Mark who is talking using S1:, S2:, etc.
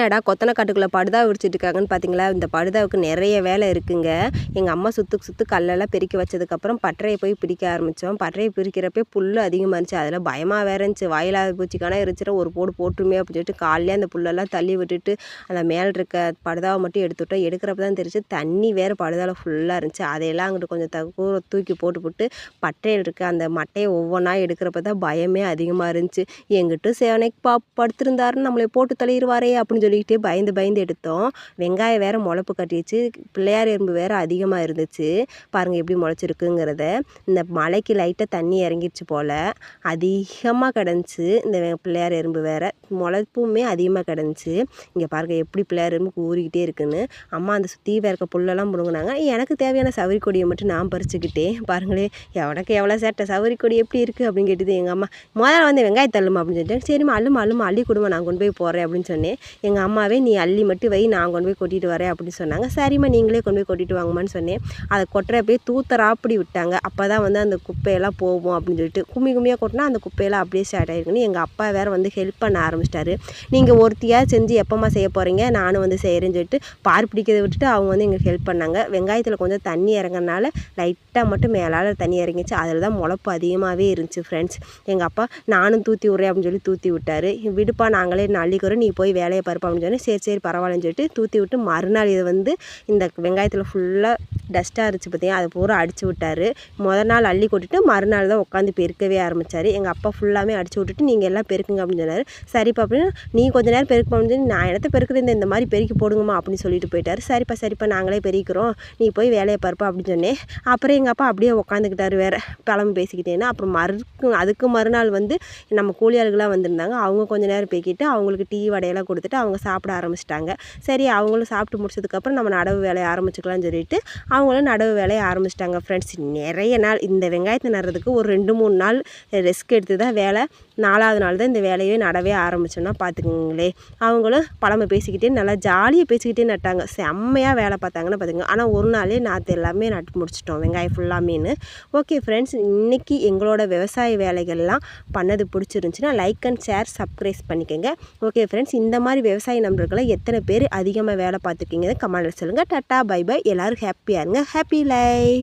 S1: என்னடா கொத்தனை காட்டுக்குள்ளே படுதா விரிச்சிட்டு இருக்காங்கன்னு பார்த்தீங்களா இந்த படுதாவுக்கு நிறைய வேலை இருக்குங்க. எங்கள் அம்மா சுற்றுக்கு சுற்று கல்லெல்லாம் பெருக்கி வச்சதுக்கப்புறம் பட்டறையை போய் பிடிக்க ஆரம்பித்தோம் பட்டறையை பிரிக்கிறப்பே புல் அதிகமாக இருந்துச்சு. அதில் பயமாக வேற இருந்துச்சு. வாயிலாத பூச்சிக்கான இருந்துச்சுன்னா ஒரு போடு போட்டுமே அப்படின்னு சொல்லிட்டு காலையிலே அந்த புல்லெல்லாம் தள்ளி விட்டுட்டு அந்த மேலே இருக்க படுதாவை மட்டும் எடுத்துவிட்டோம் எடுக்கிறப்ப தான் தெரிஞ்சு தண்ணி வேறு படுதாவில் ஃபுல்லாக இருந்துச்சு. அதையெல்லாம் அங்கிட்டு கொஞ்சம் தூர தூக்கி போட்டு போட்டு பட்டையில் இருக்க அந்த மட்டையை ஒவ்வொன்றா எடுக்கிறப்ப தான் பயமே அதிகமாக இருந்துச்சு. எங்கிட்ட சேவனைக்கு பா படுத்திருந்தாருன்னு நம்மளை போட்டு தள்ளிடுவாரே அப்படின்னு சொல்லிக்கிட்டே பயந்து பயந்து எடுத்தோம். வெங்காயம் வேறு முளப்பு கட்டிடுச்சு பிள்ளையார் எறும்பு வேறு அதிகமாக இருந்துச்சு. பாருங்கள் எப்படி முளைச்சிருக்குங்கிறத. இந்த மலைக்கு லைட்டாக தண்ணி இறங்கிடுச்சு போல். அதிகமாக கிடந்துச்சு. இந்த பிள்ளையார் எறும்பு வேறு முளைப்புமே அதிகமாக கிடந்துச்சு. இங்கே பாருங்கள் எப்படி பிள்ளையார் எறும்பு ஊறிக்கிட்டே இருக்குன்னு. அம்மா அந்த சுற்றி இருக்க புல்லெல்லாம் பிடுங்கினாங்க. எனக்கு தேவையான சவரி கொடியை மட்டும் நான் பறிச்சுக்கிட்டேன் பாருங்களேன் எவனுக்கு எவ்வளோ சேட்டை? சவரி கொடி எப்படி இருக்குது அப்படின்னு கேட்டுது எங்கள் அம்மா. முதல்ல வந்து வெங்காயத்தள்ளுமா அப்படின்னு சொல்லிட்டேன் சரிம்மா அள்ளுமா அள்ளுமா அள்ளி கொடுமா நான் கொண்டு போய் போடுறேன் அப்படின்னு சொன்னேன். எங்கள் அம்மாவே நீ அள்ளி மட்டும் வை நான் கொண்டு போய் கொட்டிட்டு வரேன் அப்படின்னு சொன்னாங்க. சரிம்மா நீங்களே கொண்டு போய் கொட்டிட்டு வாங்கம்மான்னு சொன்னேன். அதை கொட்டுறப்பே தூத்தராப்படி விட்டாங்க. அப்போ தான் வந்து அந்த குப்பையெல்லாம் போகும் அப்படின்னு சொல்லிட்டு கும்மி கும்மியாக கொட்டினா அந்த குப்பையெல்லாம் அப்படியே ஸ்டார்ட் ஆயிருக்குன்னு எங்கள் அப்பா வேறு வந்து ஹெல்ப் பண்ண ஆரம்பிச்சிட்டாரு. நீங்கள் ஒருத்தியாக செஞ்சு எப்போம்மா செய்ய போகிறீங்க நானும் வந்து செய்கிறேன்னு சொல்லிட்டு பார் பிடிக்கிறத விட்டுட்டு அவங்க வந்து எங்களுக்கு ஹெல்ப் பண்ணாங்க. வெங்காயத்தில் கொஞ்சம் தண்ணி இறங்கினால லைட்டாக மட்டும் மேலால் தண்ணி இறங்கிச்சு. அதில் தான் முளப்பு அதிகமாகவே இருந்துச்சு ஃப்ரெண்ட்ஸ் எங்கள் அப்பா நானும் தூத்தி விட்றேன் அப்படின்னு சொல்லி தூத்தி விட்டாரு. விடுப்பா நாங்களே நள்ளிக்கிறோம் நீ போய் வேலையை பருப்பா அப்படின்னு சொன்னேன் சரி சரி பரவாயில்லன்னு சொல்லிட்டு தூத்தி விட்டு மறுநாள் இதை வந்து இந்த வெங்காயத்தில் ஃபுல்லாக டஸ்ட்டாக இருந்துச்சு பார்த்தீங்க அதை பூரா அடிச்சு விட்டார். மொதல் நாள் அள்ளி கொட்டிட்டு மறுநாள் தான் உட்காந்து பெருக்கவே ஆரம்பித்தார் எங்கள் அப்பா ஃபுல்லாமே அடிச்சு விட்டுட்டு நீங்கள் எல்லாம் பெருக்குங்க அப்படின்னு சொன்னார். சரிப்பா அப்படின்னு நீ கொஞ்ச நேரம் பெருக்க அப்படின்னு சொல்லி நான் இடத்த பெருக்குறது? இந்த மாதிரி பெருக்கி போடுங்கம்மா அப்படின்னு சொல்லிட்டு போயிட்டாரு. சரிப்பா சரிப்பா நாங்களே பெருக்கிறோம். நீ போய் வேலையை பார்ப்பா அப்படின்னு சொன்னேன். அப்புறம் எங்கள் அப்பா அப்படியே உட்காந்துக்கிட்டாரு வேறு. பழம்பு பேசிக்கிட்டேன்னா. அப்புறம் மறுக்கு அதுக்கு மறுநாள் வந்து நம்ம கூலியாளுகளாக வந்திருந்தாங்க. அவங்க கொஞ்ச நேரம் பேக்கிட்டு அவங்களுக்கு டீ வடையெல்லாம் கொடுத்துட்டு அவங்க சாப்பிட ஆரம்பிச்சிட்டாங்க. சரி அவங்களும் சாப்பிட்டு முடிச்சதுக்கப்புறம் நம்ம நடவு வேலையை ஆரம்பிச்சுக்கலாம்னு சொல்லிட்டு அவங்களும் நடவு வேலையை ஆரம்பிச்சிட்டாங்க ஃப்ரெண்ட்ஸ் நிறைய நாள் இந்த வெங்காயத்தை நடுறதுக்கு ஒரு ரெண்டு மூணு நாள் ரெஸ்க் எடுத்து தான் வேலை. நாலாவது நாள் தான் இந்த வேலையே நடவே ஆரம்பிச்சோன்னா பார்த்துக்குங்களே. அவங்களும் பழமை பேசிக்கிட்டே நல்லா ஜாலியாக பேசிக்கிட்டே நட்டாங்க. செம்மையாக வேலை பார்த்தாங்கன்னு பார்த்துங்க ஆனால் ஒரு நாளே நாற்று எல்லாமே நட்டு முடிச்சிட்டோம். வெங்காயம் ஃபுல்லாமேன்னு ஓகே ஃப்ரெண்ட்ஸ் இன்றைக்கி எங்களோட விவசாய வேலைகள்லாம் பண்ணது பிடிச்சிருந்துச்சின்னா லைக் அண்ட் ஷேர் சப்ஸ்கிரைப் பண்ணிக்கோங்க. ஓகே ஃப்ரெண்ட்ஸ் இந்த மாதிரி விவசாய நம்பர்களை எத்தனை பேர் அதிகமாக வேலை பார்த்துருக்கீங்க கமெண்ட்டில் சொல்லுங்கள் டாட்டா பை பை எல்லோரும் ஹாப்பியாக A happy life.